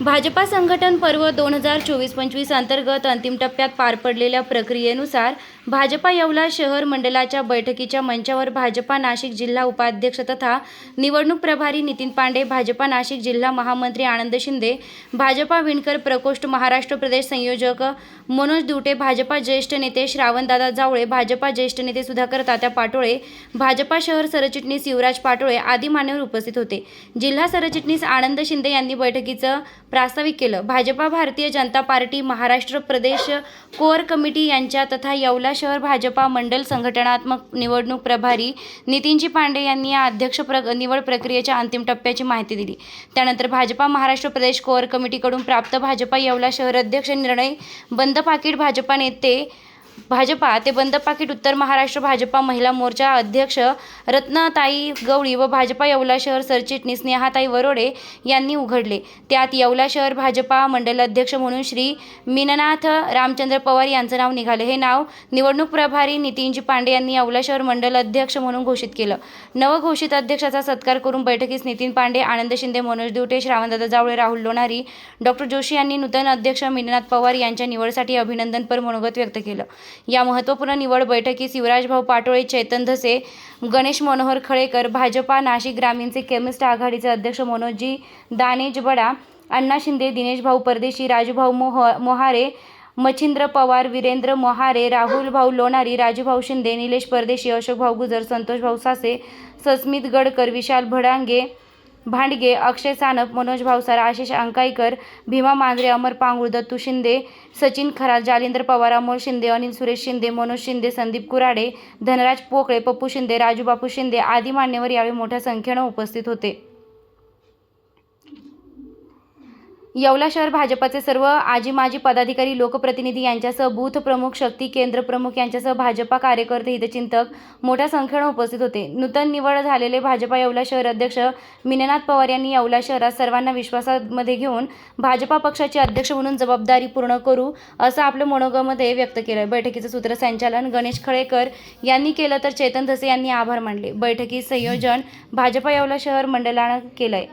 भाजपा संघटन पर्व दोन हजार चोवीस पंचवीस अंतर्गत अंतिम टप्प्यात पार पडलेल्या प्रक्रियेनुसार भाजपा येवला शहर मंडळाच्या बैठकीच्या मंचावर भाजपा नाशिक जिल्हा उपाध्यक्ष तथा निवडणूक प्रभारी नितीन पांडे भाजपा नाशिक जिल्हा महामंत्री आनंद शिंदे भाजपा विणकर प्रकोष्ठ महाराष्ट्र प्रदेश संयोजक मनोज दुटे भाजपा ज्येष्ठ नेते श्रावणदादा जावळे भाजपा ज्येष्ठ नेते सुधाकर तात्या पाटोळे भाजपा शहर सरचिटणीस युवराज पाटोळे आदी मान्यवर उपस्थित होते. जिल्हा सरचिटणीस आनंद शिंदे यांनी बैठकीचं प्रास्ताविक केलं. भाजपा भारतीय जनता पार्टी महाराष्ट्र प्रदेश कोअर कमिटी यांच्या तथा येवला शहर भाजपा मंडल संघटनात्मक निवडणूक प्रभारी नितीनजी पांडे यांनी या अध्यक्ष प्र निवड प्रक्रियेच्या अंतिम टप्प्याची माहिती दिली. त्यानंतर भाजपा महाराष्ट्र प्रदेश कोअर कमिटीकडून प्राप्त भाजपा येवला शहर अध्यक्ष निर्णय बंद पाकिट भाजपा नेते भाजपा ते बंद पाकिट उत्तर महाराष्ट्र भाजपा महिला मोर्चा अध्यक्ष रत्नताई गवळी व भाजपा येवला शहर सरचिटणीस नेहाताई वरोडे यांनी उघडले. त्यात येवला शहर भाजपा मंडल अध्यक्ष म्हणून श्री मीननाथ रामचंद्र पवार यांचं नाव निघाले. हे नाव निवडणूक प्रभारी नितीनजी पांडे यांनी येवला शहर मंडल अध्यक्ष म्हणून घोषित केलं. नवघोषित अध्यक्षाचा सत्कार करून बैठकीस नितीन पांडे आनंद शिंदे मनोज दिवटे श्रावणदादा जावळे राहुल लोणारी डॉक्टर जोशी यांनी नूतन अध्यक्ष मीननाथ पवार यांच्या निवडसाठी अभिनंदनपर मनोगत व्यक्त केलं. या महत्त्वपूर्ण निवड बैठकीस युवराजभाऊ पाटोळे चैतन धसे गणेश मनोहर खळेकर भाजपा नाशिक ग्रामीणचे केमिस्ट आघाडीचे अध्यक्ष मनोजी दानेज बडा अण्णा शिंदे दिनेशभाऊ परदेशी राजूभाऊ मोह मोहारे मच्छिंद्र पवार वीरेंद्र मोहारे राहुल भाऊ लोणारी राजूभाऊ शिंदे निलेश परदेशी अशोक भाऊ गुजर संतोष भाऊ सासे सस्मित गडकर विशाल भडांगे भांडगे अक्षय सानप मनोज भावसार आशिष अंकाईकर भीमा मांजरे अमर पांगुळ दत्तू शिंदे सचिन खरा जालिंदर पवार अमोल शिंदे अनिल सुरेश शिंदे मनोज शिंदे संदीप कुराडे धनराज पोकळे पप्पू शिंदे राजू बापू शिंदे आदी मान्यवर यावेळी मोठ्या संख्येनं उपस्थित होते. येवला शहर भाजपाचे सर्व आजी माजी पदाधिकारी लोकप्रतिनिधी यांच्यासह बूथ प्रमुख शक्ती केंद्र प्रमुख यांच्यासह भाजपा कार्यकर्ते हितचिंतक मोठ्या संख्येनं उपस्थित होते. नूतन निवड झालेले भाजपा येवला शहर अध्यक्ष मिननाथ पवार यांनी येवला शहरात सर्वांना विश्वासामध्ये घेऊन भाजपा पक्षाचे अध्यक्ष म्हणून जबाबदारी पूर्ण करू असं आपलं मनोगमध्ये व्यक्त केलं बैठकीचं सूत्रसंचालन गणेश खळेकर यांनी केलं तर चेतन धसे यांनी आभार मानले. बैठकीत संयोजन भाजपा येवला शहर मंडळानं केलंय.